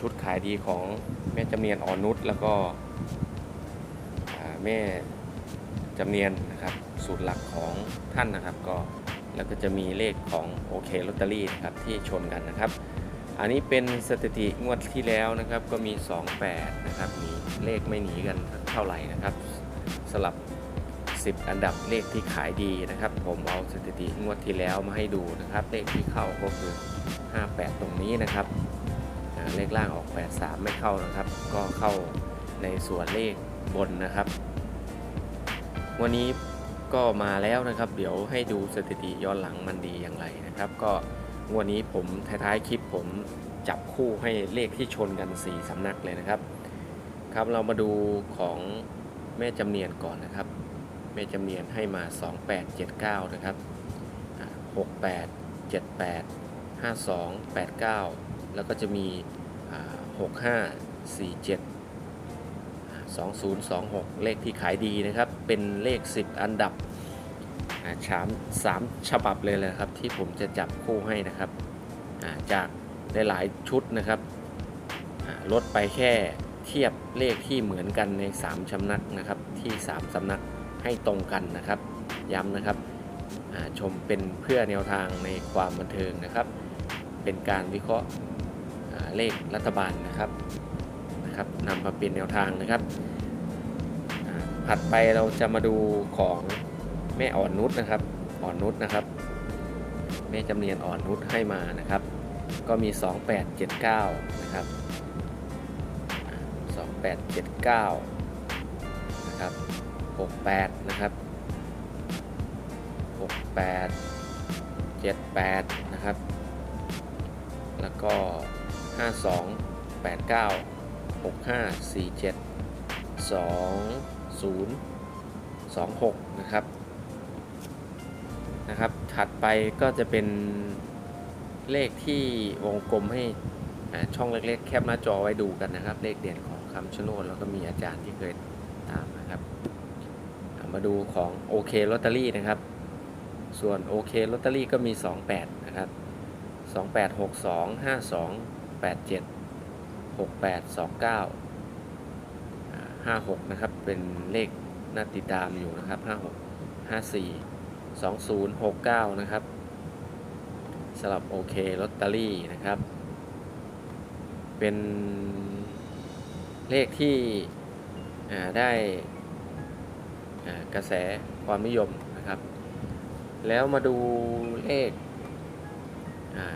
ชุดขายดีของแม่จำเนียนอ่อนนุชแล้วก็แม่จำเนียนนะครับสูตรหลักของท่านนะครับก็แล้วก็จะมีเลขของโอเคลอตเตอรี่นะครับที่ชนกันนะครับ อันนี้เป็นสถิติงวดที่แล้วนะครับก็มี 28 นะครับมีเลขไม่หนีกันเท่าไหร่นะครับสลับ 10 อันดับเลขที่ขายดีนะครับ ผมเอาสถิติงวดที่แล้วมาให้ดูนะครับ เลขที่เข้าก็คือ 58 ตรงนี้นะครับ เลขล่างออก 83 ไม่เข้านะครับ ก็เข้าในส่วนเลขบนนะครับ วันนี้ก็มาแล้วนะครับ เดี๋ยวให้ดูสถิติย้อนหลังมันดีอย่างไรนะครับ ก็วันนี้ผมท้ายๆคลิปผมจับคู่ให้เลขที่ชนกัน 4 สำนักเลยนะครับ ครับเรามาดูของแม่จำเนียนก่อนนะครับ แม่จำเนียนให้มา 2879 นะครับอ่า68 78 52 89 แล้วก็จะมี อ่า65 47อ่า2026 เลขที่ขายดีนะครับ เป็นเลข 10 อันดับอ่าสามสามฉบับเลยนะครับ ที่ผมจะจับคู่ให้นะครับาจากหลายๆชุดนะครับลดไปแค่เทียบเลขที่เหมือนกันใน3สำนักนะครับ ที่ 3 สำนักให้ตรงกันนะครับ ย้ำนะครับชมเป็นเพื่อแนวทางในความบันเทิงนะครับ เป็นการวิเคราะห์ เลขรัฐบาลนะครับนะครับนำมาเป็นแนวทางนะครับอ่าถัดไปเราจะมาดูของแม่อ่อนนุชนะครับอ่อนนุชนะครับ แม่จำเนียนอ่อนนุชให้มานะครับ ก็มี 2879 นะครับอ่า2879 นะครับ 68 นะครับ 68 78 นะครับ แล้วก็ 52 89 65 47 20 26 นะครับ นะครับ ถัดไปก็จะเป็นเลขที่วงกลมให้ช่องเล็กๆ แคปหน้าจอไว้ดูกันนะครับ เลขเด่นของคำชะโนดแล้วก็มีอาจารย์ที่เคยตามนะครับ มาดูของโอเคลอตเตอรี่นะครับ ส่วนโอเคลอตเตอรี่ก็มี 28 นะครับ 28 687 68 29อ่า56 นะครับ เป็นเลขน่าติดตามอยู่นะครับ 56 54 20 69 นะครับสำหรับโอเคลอตเตอรี่นะครับ เป็นเลขที่ได้กระแสความนิยมนะครับ แล้วมาดูเลข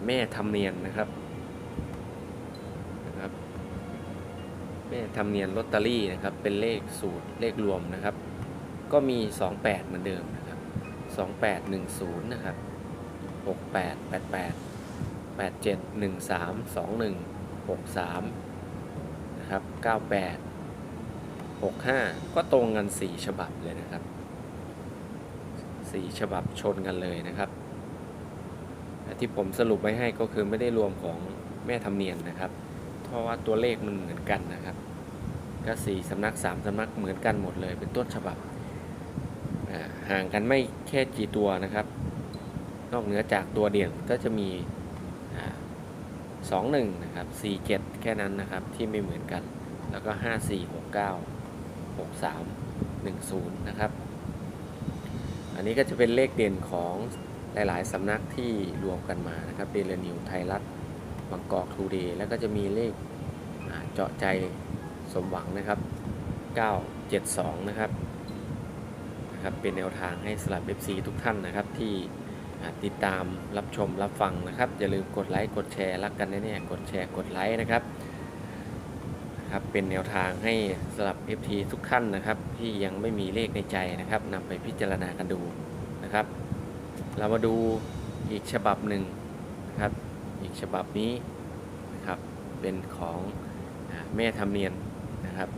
แม่ทำเนียนนะครับ แม่ทำเนียนลอตเตอรี่นะครับ เป็นเลขสูตรเลขรวมนะครับ ก็มี 28 เหมือนเดิมนะครับ 2810 นะครับ 68 88 87 13 21 63 นะครับ 98 65 ก็ตรงกัน 4 ฉบับเลยนะครับ 4 ฉบับชนกันเลยนะครับที่ผมสรุปไว้ให้ก็คือไม่ได้รวมของแม่ทำเนียนนะครับ เพราะว่าตัวเลขมันเหมือนกันนะครับ ก็สี่สำนักสามสำนักเหมือนกันหมดเลย เป็นต้นฉบับห่างกันไม่แค่กี่ตัวนะครับ นอกเหนือจากตัวเดียวก็จะมีสองหนึ่งนะครับสี่เจ็ดแค่นั้นนะครับที่ไม่เหมือนกัน แล้วก็ห้าสี่หกเก้าหกสามหนึ่งศูนย์นะครับ อันนี้ก็จะเป็นเลขเด่นของหลาย ๆ สำนักที่รวมกันมานะครับเดลนิวไทยรัฐ บางกอกทูเดย์แล้วก็จะมีเลขเจาะใจสมหวังนะครับ 972 นะครับนะครับ เป็นแนวทางให้สลับ FC ทุกท่านนะครับที่ติดตามรับชมรับฟังนะครับ อย่าลืมกดไลค์กดแชร์รักกันแน่ๆกดแชร์กดไลค์นะครับนะครับเป็นแนวทางให้สลับ FT ทุกท่านนะครับ ที่ยังไม่มีเลขในใจนะครับนำไปพิจารณากันดูนะครับ เรามาดูอีกฉบับหนึ่งนะครับ อีกฉบับนี้นะครับเป็นของแม่ทำเนียนนะครับ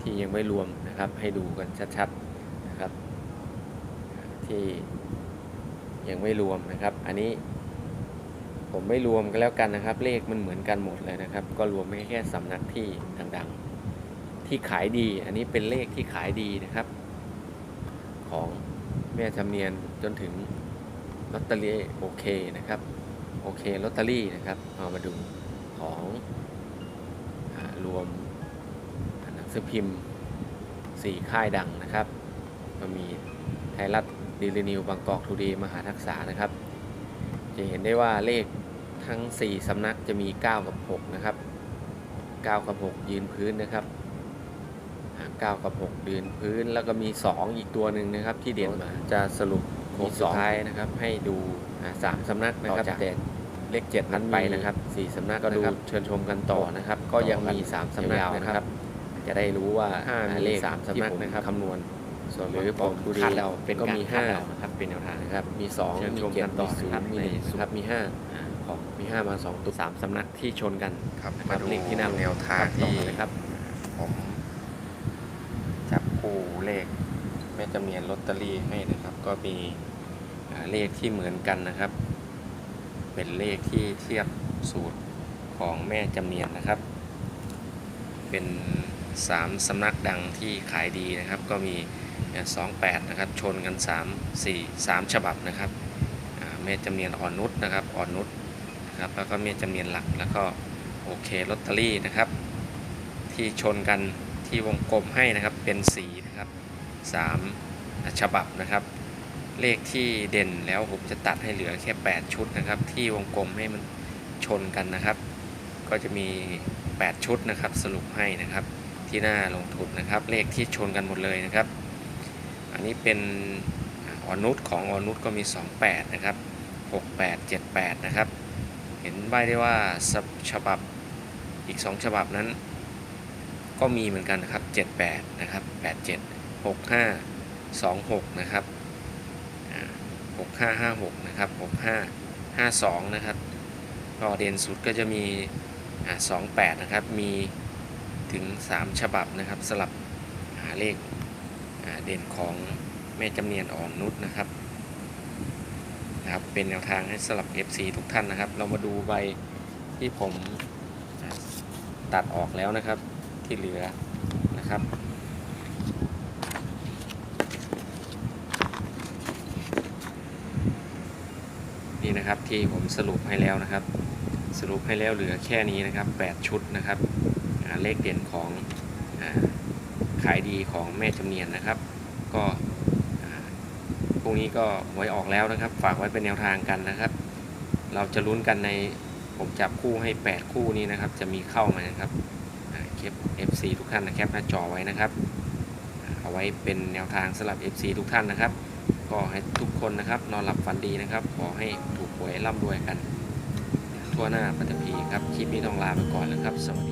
ที่ยังไม่รวมนะครับให้ดูกันชัดๆนะครับ ที่ยังไม่รวมนะครับ อันนี้ผมไม่รวมก็แล้วกันนะครับ เลขมันเหมือนกันหมดเลยนะครับ ก็รวมไม่แค่สำนักที่ดังๆ ที่ขายดี อันนี้เป็นเลขที่ขายดีนะครับ ของแม่ทำเนียนจนถึงลอตเตอรี่โอเคนะครับ โอเคลอตเตอรี่นะครับเอามาดูของอรวมหนังสือพิมพ์ 4 ค่ายดังนะครับ ก็มีไทยรัฐดีลนิวบางกอกทูดีมหาทักษานะครับ จะเห็นได้ว่าเลขทั้ง 4 สำนักจะมี 9 กับ 6 นะครับ 9 กับ 6 ยืนพื้นนะครับอ่า9กับ 6 ยืนพื้น แล้วก็มี 2 อีกตัวหนึ่งนะครับที่เด่นมาจะสรุป ค้งสุดท้ายนะครับ ให้ดูอ่าสามสำนักนะครับจากเลข7นั้นไปนะครับ4สำนักก็ดูเชิญชมกันต่อนะครับ ก็ยังมี3สำนักนะครับ จะได้รู้ว่าเลข3สำนักนะครับคำนวณส่วนหรือผมดูดีเราเป็นก็มี5นะครับเป็นแนวทางนะครับ มี2เชิญมีชมเจ็กัดนต่มีอศูนนะครับย์มีหนึ่งในนะครับมี5ของมี5มา2ตัว3สำนักที่ชนกันครับนะคมารับดูเลขที่นั่งแนวทางต่อที่เลยครับผมจับคู่เลขแม่จำเนียนลอตเตอรี่ให้นะครับ ก็มีอ่า เลขที่เหมือนกันนะครับ เป็นเลขที่เทียบสูตรของแม่จำเนียนนะครับ เป็นสามสำนักดังที่ขายดีนะครับ ก็มีสองแปดนะครับ ชนกันสามสี่สามฉบับนะครับแม่จำเนียนอ่อนนุชนะครับอ่อนนุชนะครับแล้วก็แม่จำเนียนหลักแล้วก็โอเคลอตเตอรี่นะครับ ที่ชนกันที่วงกลมให้นะครับเป็นสีนะครับสามฉบับนะครับ เลขที่เด่นแล้วผมจะตัดให้เหลือแค่ 8 ชุดนะครับ ที่วงกลมให้มันชนกันนะครับ ก็จะมี 8 ชุดนะครับ สรุปให้นะครับที่หน้าลงทุนนะครับ เลขที่ชนกันหมดเลยนะครับ อันนี้เป็นออนุชของออนุชก็มี 28 นะครับ 68 78 นะครับ เห็นใบได้ว่าฉบับอีก 2 ฉบับนั้น ก็มีเหมือนกันนะครับ 78 นะครับ 87 65 26 นะครับ 6556 นะครับ 6552 นะครับก็เด่นสุดก็จะมีอ่า28 นะครับ มีถึง 3 ฉบับนะครับสลับหาเลขเด่นของแม่จำเนียนอ่อนนุชนะครับนะครับเป็นแนวทางให้สลับ FC ทุกท่านนะครับ เรามาดูใบที่ผมตัดออกแล้วนะครับที่เหลือนะครับ นะครับ ที่ผมสรุปให้แล้วนะครับ สรุปให้แล้วเหลือแค่นี้นะครับ 8 ชุดนะครับเลขเด่นของอขายดีของแม่จำเนียนนะครับ ก็พรุ่งนี้ก็หวยออกแล้วนะครับ ฝากไว้เป็นแนวทางกันนะครับ เราจะลุ้นกันในผมจับคู่ให้ 8 คู่นี้นะครับ จะมีเข้ามานะครับเคป FC ทุกท่านนะแคปหน้าจอไว้นะครับ เอาไว้เป็นแนวทางสำหรับ FC ทุกท่านนะครับ ก็ให้ทุกคนนะครับนอนหลับฝันดีนะครับ ขอให้ถูก วยร่ำรวยกัน ทั่วหน้าปัตตภีครับ คลิปนี้ต้องลาไปก่อนแล้วครับ สวัสดี